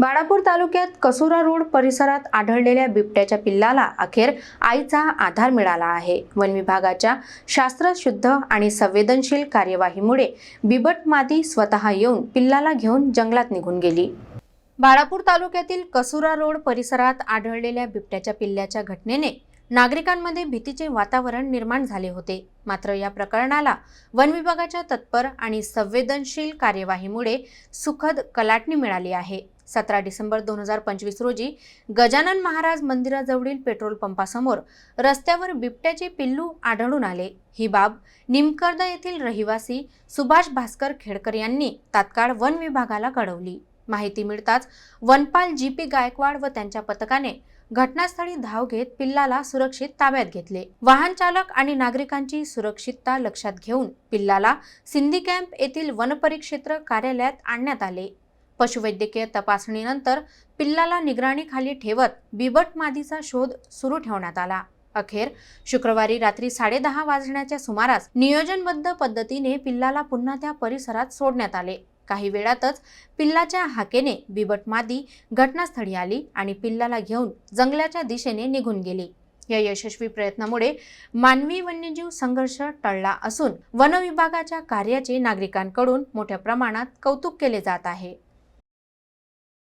बाळापूर तालुक्यात कसुरा रोड परिसरात आढळलेल्या बिबट्याच्या पिल्लाला अखेर आईचा आधार मिळाला आहे. वन विभागाच्या शास्त्रशुद्ध आणि संवेदनशील कार्यवाहीमुळे बिबट मादी स्वतः येऊन पिल्लाला घेऊन जंगलात निघून गेली. बाळापूर तालुक्यातील कसुरा रोड परिसरात आढळलेल्या बिबट्याच्या पिल्ल्याच्या घटनेने नागरिकांमध्ये भीतीचे वातावरण निर्माण झाले होते. मात्र या प्रकरणाला वन विभागाच्या तत्पर आणि संवेदनशील कार्यवाहीमुळे सुखद कलाटणी मिळाली आहे. सतरा डिसेंबर दोन हजार पंचवीस रोजी गजानन महाराज मंदिराजवळील पेट्रोल पंपासमोर रस्त्यावर बिबट्याचे पिल्लू आढळून आले. ही बाब निमकर्द येथील रहिवासी सुभाष भास्कर खेडकर यांनी तात्काळ वन विभागाला कळवली. माहिती मिळताच वनपाल जी पी गायकवाड व त्यांच्या पथकाने घटनास्थळी धाव घेत पिल्लाला सुरक्षित ताब्यात घेतले. वाहन चालक आणि नागरिकांची सुरक्षितता लक्षात घेऊन पिल्लाला सिंधी कॅम्प येथील वनपरिक्षेत्र कार्यालयात आणण्यात आले. पशुवैद्यकीय तपासणीनंतर पिल्लाला निगराणीखाली ठेवत बिबट मादीचा शोध सुरू ठेवण्यात आला. अखेर शुक्रवारी रात्री साडेदहा वाजण्याच्या सुमारास नियोजनबद्ध पद्धतीने पिल्लाला पुन्हा त्या परिसरात सोडण्यात आले. काही वेळातच पिल्लाच्या हाकेने बिबट मादी घटनास्थळी आली आणि पिल्लाला घेऊन जंगलाच्या दिशेने निघून गेली. या यशस्वी प्रयत्नामुळे मानवी वन्यजीव संघर्ष टळला असून वनविभागाच्या कार्याचे नागरिकांकडून मोठ्या प्रमाणात कौतुक केले जात आहे.